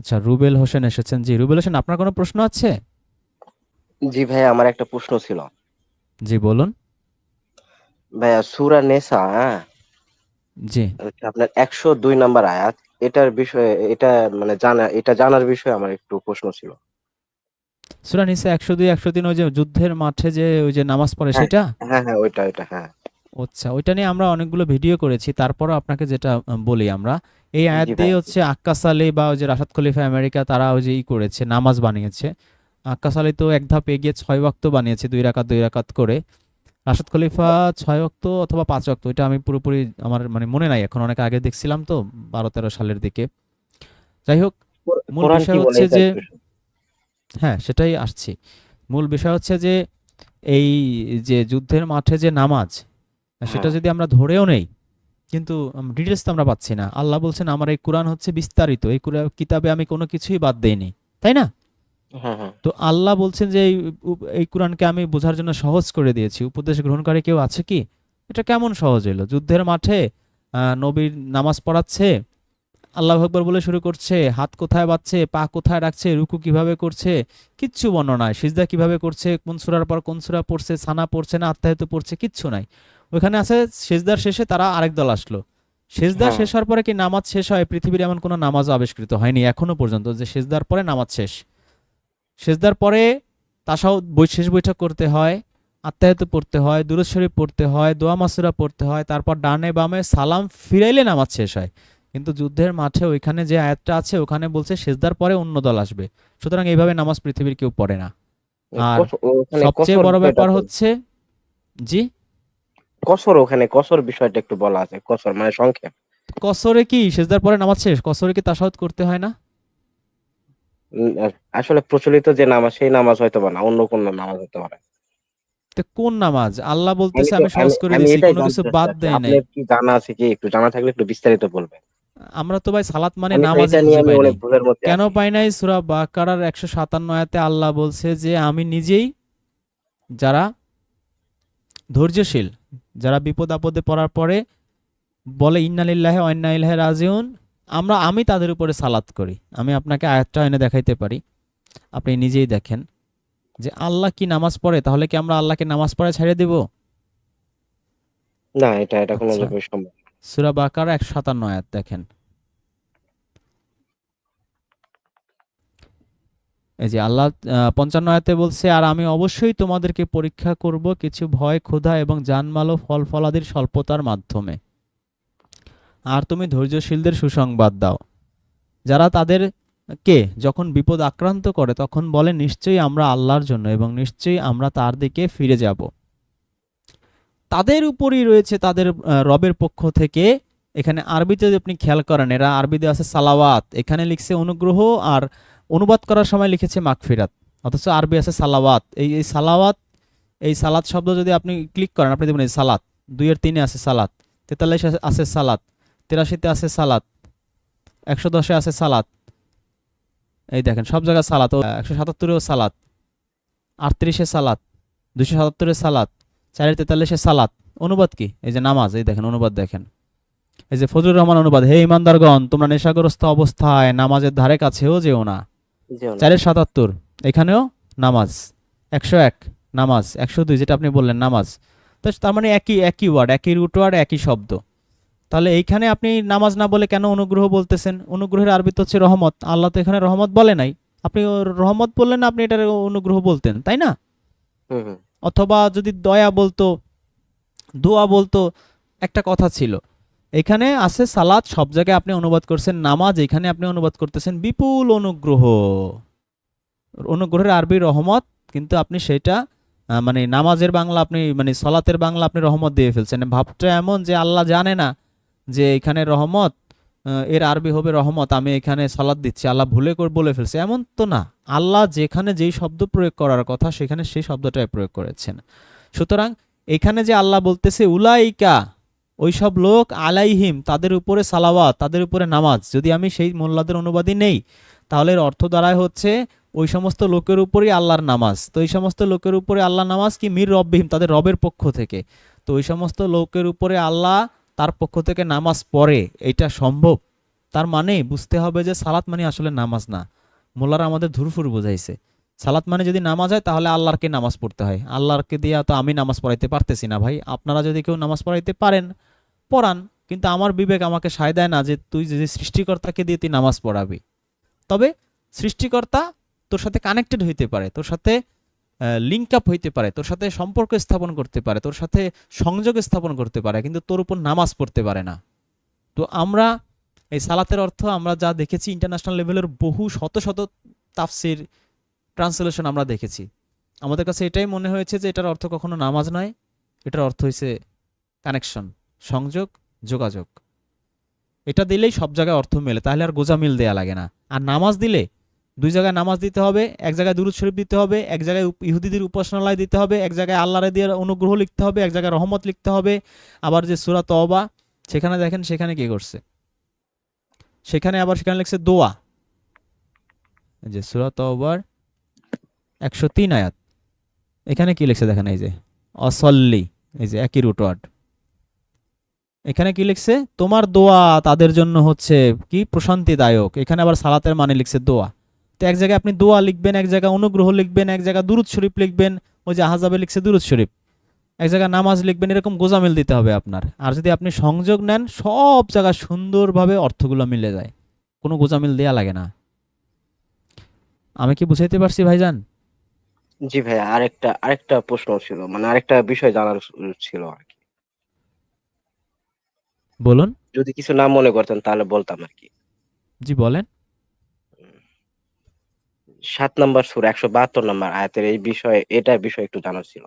আচ্ছা রুবেল হোসেন এসেছেন। জি রুবেল হোসেন আপনার কোনো প্রশ্ন আছে? জি ভাই আমার একটা প্রশ্ন ছিল। জি বলুন। ভাইয়া সুরা নেসা হ্যাঁ? জি। আপনার একশো দুই নাম্বার আয়াত এটার বিষয়ে এটা মানে জানা এটা জানার বিষয়ে আমার একটু প্রশ্ন ছিল। সূরা নিসা একশো দুই একশো তিন ওই যে যুদ্ধের মাঠে যে ওই যে নামাজ পড়ে হ্যাঁ। সেটা? হ্যাঁ হ্যাঁ ওইটা ওইটা হ্যাঁ। আচ্ছা ওইটা নিয়ে আমরা অনেকগুলো ভিডিও করেছি। তারপরও আপনাকে যেটা বলি আমরা এই আয়াত জি ভাই। দিয়ে হচ্ছে আক্কাস আলী বা ওই যে রাশাদ খলিফা আমেরিকা তারা ওই যে ই করেছে নামাজ বানিয়েছে। আক্কাস আলী তো এক ধাপ এগিয়ে ছয় ওয়াক্ত বানিয়েছে দুই রাকাত দুই রাকাত করে। রাশাদ খলিফা ছয় ওয়াক্ত অথবা পাঁচ ওয়াক্ত ওইটা আমি পুরোপুরি আমার মানে মনে নাই এখন অনেক আগে দেখছিলাম তো বারো তেরো সালের দিকে। যাই হোক মূল কোরআন বিষয় কি বলে হচ্ছে যে? হ্যাঁ সেটাই আসছি। মূল বিষয় হচ্ছে যে এই যে যুদ্ধের মাঠে যে নামাজ সেটা হ্যাঁ। যদি আমরা ধরেও নেই কিন্তু ডিটেলস তো আমরা পাচ্ছি না। আল্লাহ বলছেন আমার এই কোরআন হচ্ছে বিস্তারিত। এই কিতাবে আমি কোনো কিছুই বাদ দেইনি। তাই না? হ্যাঁ হ্যাঁ। তো আল্লাহ বলছেন যে এই এই কোরআনকে আমি বোঝার জন্য সহজ করে দিয়েছি। উপদেশ গ্রহণকারী কেউ আছে কি? এটা কেমন সহজ হলো যুদ্ধের মাঠে আহ, নবীর নামাজ পড়াচ্ছে আল্লাহ আকবর বলে শুরু করছে হাত কোথায় বাচ্ছে পা কোথায় রাখছে রুকু কীভাবে করছে কিচ্ছু বর্ণনায় সিজদা কীভাবে করছে কোন সূরার পর কোন সূরা পড়ছে সানা পড়ছে না আত্মাহিত পড়ছে কিচ্ছু নাই। ওখানে আছে সেজদার শেষে তারা আরেক দল আসলো। সেজদা হ্যাঁ। শেষ হওয়ার পরে কি নামাজ শেষ হয়? পৃথিবীর এমন কোনো নামাজ আবিষ্কৃত হয়নি এখনও পর্যন্ত যে সেজদার পরে নামাজ শেষ। সেজদার পরে তাসাও বই শেষ বৈঠক করতে হয় আত্মায়ত পড়তে হয় দুরুদ শরীফ পড়তে হয় দোয়া মাসুরা পড়তে হয় তারপর ডানে বামে সালাম ফিরাইলে নামাজ শেষ হয়। কিন্তু যুদ্ধের মাঠে ওইখানে যে আয়াতটা আছে ওখানে বলছে সেজদার পরে অন্য দল আসবে। সুতরাং এইভাবে নামাজ পৃথিবীর কেউ পড়ে না। আর সবচেয়ে বড় ব্যাপার হচ্ছে জি? কসর ওখানে কসর বিষয়টা একটু বলা আছে কসর মানে সংখ্যা কসরে কি? সেজদার পরে নামাজ শেষ? কসরে কি তাসাউদ করতে হয় না? আসলে প্রচলিত যে নামাজ সেই নামাজ হয়তো বা না অন্য কোন নামাজ হতে পারে। তো কোন নামাজ? আল্লাহ বলতেছে আমি সহজ করে দিয়েছি কোনো কিছু বাদ দেয় নাই। আপনার কি জানা আছে কি? একটু জানা থাকলে একটু বিস্তারিত বলবেন। আমরা তো ভাই সালাত মানে নামাজ কেন পাই নাই? সুরা বাকারার একশো সাতান্ন আয়াতে আল্লাহ বলছে যে আমি নিজেই যারা ধৈর্যশীল যারা বিপদ আপদে পড়ার পরে বলে ইন্নালিল্লাহে অন্যাইল্লাহে রাজিউন আমরা আমি তাদের উপরে সালাত করি আমি আপনাকে আয়াতটা এনে দেখাইতে পারি আপনি নিজেই দেখেন যে আল্লাহ কি নামাজ পড়ে তাহলে কি আমরা আল্লাহকে নামাজ পড়ে ছেড়ে দেব না এটা এটা কোনো আচ্ছা। সম্ভব। সুরা বাকারা একশো সাতান্ন আয়াত দেখেন এই যে আল্লাহ পঞ্চান্ন আয়াতে বলছে, আর আমি অবশ্যই তোমাদেরকে পরীক্ষা করব কিছু ভয়, ক্ষুধা এবং জানমাল ও ফল ফলাদির স্বল্পতার মাধ্যমে। আর তুমি ধৈর্যশীলদের সুসংবাদ দাও। যারা তাদের কে যখন বিপদ আক্রান্ত করে, তখন বলে, নিশ্চয়ই আমরা আল্লাহর জন্য এবং নিশ্চয়ই আমরা তার দিকে ফিরে যাব। তাদের উপরই রয়েছে তাদের রবের পক্ষ থেকে। এখানে আরবিতে যদি আপনি খেয়াল করেন, এরা আরবিতে আছে সালাওয়াত। এখানে লিখছে অনুগ্রহ আর অনুবাদ করার সময় লিখেছে মাগফিরাত, অথচ আরবি আছে সালাওয়াত। এই এই সালাওয়াত, এই সালাত শব্দ যদি আপনি ক্লিক করেন, আপনি দেখবেন এই সালাত, দুইয়ের তিনে আছে সালাত, তেতাল্লিশ আছে সালাত, তিরাশিতে আছে সালাত, একশো দশে আছে সালাত। এই দেখেন, সব জায়গায় সালাত একশো সাতাত্তরেও সালাত, আটত্রিশে সালাত দুশো সাতাত্তরে সালাত, চারের তেতাল্লিশে সালাত। অনুবাদ কি? এই যে নামাজ, এই দেখেন, অনুবাদ দেখেন। এই যে ফজলুর রহমান অনুবাদ, হে ইমানদারগণ, তোমরা নেশাগ্রস্ত অবস্থায় নামাজের ধারে কাছেও যেও না। চারের সাতাত্তর এখানেও নামাজ একশো এক নামাজ একশো দুই যেটা আপনি বললেন নামাজ। তো তার মানে একই একই ওয়ার্ড একই রুট ওয়ার্ড একই শব্দ। তাহলে এইখানে আপনি নামাজ না বলে কেন অনুগ্রহ বলতেছেন? অনুগ্রহের আরবি তো হচ্ছে রহমত। আল্লাহ তো এখানে রহমত বলে নাই। আপনি রহমত বললেন না আপনি এটার অনুগ্রহ বলতেন তাই না? অথবা যদি দয়া বলতো দোয়া বলতো একটা কথা ছিল। এখানে আছে সালাত, সব জায়গায় আপনি অনুবাদ করছেন নামাজ, এখানে আপনি অনুবাদ করতেছেন বিপুল অনুগ্রহ। অনুগ্রহের আরবি রহমত, কিন্তু আপনি সেটা মানে নামাজের বাংলা আপনি মানে সলাতের বাংলা আপনি রহমত দিয়ে ফেলছেন। ভাবটা এমন যে আল্লাহ জানে না যে এখানে রহমত এর আরবি হবে রহমত, আমি এখানে সালাদ দিচ্ছি, আল্লাহ ভুলে করে, বলে ফেলছে। এমন তো না। আল্লাহ যেখানে যেই শব্দ প্রয়োগ করার কথা, সেখানে সেই শব্দটাই প্রয়োগ করেছেন। সুতরাং এখানে যে আল্লাহ বলতেছে, উলাইকা ওই সব লোক আলাইহিম, তাদের উপরে সালাওয়াত, তাদের উপরে নামাজ। যদি আমি সেই মোল্লাদের অনুবাদই নেই, তাহলে এর অর্থ দ্বারাই হচ্ছে ওই সমস্ত লোকের উপরেই আল্লাহর নামাজ। তো এই সমস্ত লোকের উপরে আল্লাহ নামাজ কি মির রব্বিহিম, তাদের রবের পক্ষ থেকে? তো ওই সমস্ত লোকের উপরে আল্লাহ তার পক্ষ থেকে নামাজ পড়ে, এটা সম্ভব? তার মানে বুঝতে হবে যে সালাত মানে আসলে নামাজ না। মোল্লারা আমাদের ধুরফুর বুঝাইছে। সালাত মানে যদি নামাজ হয়, তাহলে আল্লাহরকে নামাজ পড়তে হয়। আল্লাহরকে দিয়ে তো আমি নামাজ পড়াইতে পারতেছি না ভাই। আপনারা যদি কেউ নামাজ পড়াইতে পারেন পড়ান, কিন্তু আমার বিবেক আমাকে সায় দেয় না যে তুই যদি সৃষ্টিকর্তাকে দিয়ে তুই নামাজ পড়াবি। তবে সৃষ্টিকর্তা তোর সাথে কানেক্টেড হইতে পারে, তোর সাথে লিঙ্ক আপ হইতে পারে, তোর সাথে সম্পর্ক স্থাপন করতে পারে, তোর সাথে সংযোগ স্থাপন করতে পারে, কিন্তু তোর উপর নামাজ পড়তে পারে না। তো আমরা এই সালাতের অর্থ আমরা যা দেখেছি ইন্টারন্যাশনাল লেভেলের বহু শত শত তাফসির ট্রান্সলেশন আমরা দেখেছি। আমাদের কাছে এটাই মনে হয়েছে যে এটার অর্থ কখনো নামাজ নয়, এটার অর্থ হয়েছে কানেকশন সংযোগ, যোগাযোগ। এটা দিলেই সব জায়গায় অর্থ মেলে, তাহলে আর গোজামিল দেয়া লাগে না। আর নামাজ দিলে দুই জায়গায় নামাজ দিতে হবে, এক জায়গায় দুরুদ শরীফ দিতে হবে, এক জায়গায় ইহুদিদের উপাসনালয় দিতে হবে, এক জায়গায় আল্লাহরে দিয়ে অনুগ্রহ লিখতে হবে, এক জায়গায় রহমত লিখতে হবে। আবার যে সুরা তওবা, সেখানে দেখেন, সেখানে কি করছে? সেখানে আবার সেখানে লিখছে দোয়া। যে সুরা তওবার একশো তিন আয়াত। এখানে কি লিখছে দেখেন, এই যে, অসল্লি, এই যে একই রুট ওয়ার্ড। এখানে কি লিখছে? তোমার দোয়া তাদের জন্য হচ্ছে কি? প্রশান্তিদায়ক। এখানে আবার সালাতের মানে লিখছে দোয়া। তো এক জায়গায় আপনি দোয়া লিখবেন, এক জায়গায় অনুগ্রহ লিখবেন, এক জায়গায় দুরুদ শরীফ লিখবেন, ওই যে আহাজাবে লিখছে দুরুদ শরীফ। এক জায়গায় নামাজ লিখবেন, এরকম গোজামিল দিতে হবে আপনার। আর যদি আপনি সংযোগ নেন, সব জায়গায় সুন্দরভাবে অর্থগুলো মিলে যায়। কোনো গোজামিল দেয়া লাগে না। আমি কি বুঝাইতে পারছি ভাইজান? জি ভাই আরেকটা আরেকটা প্রশ্ন ছিল মানে আরেকটা বিষয় জানার ছিল আর বলুন। যদি কিছু না মনে করতেন তাহলে বলতাম আর কি। জি বলেন। সাত নম্বর সুর একশো বাহাত্তর নম্বর আয়াতের এই বিষয়ে এটার বিষয়ে একটু জানার ছিল।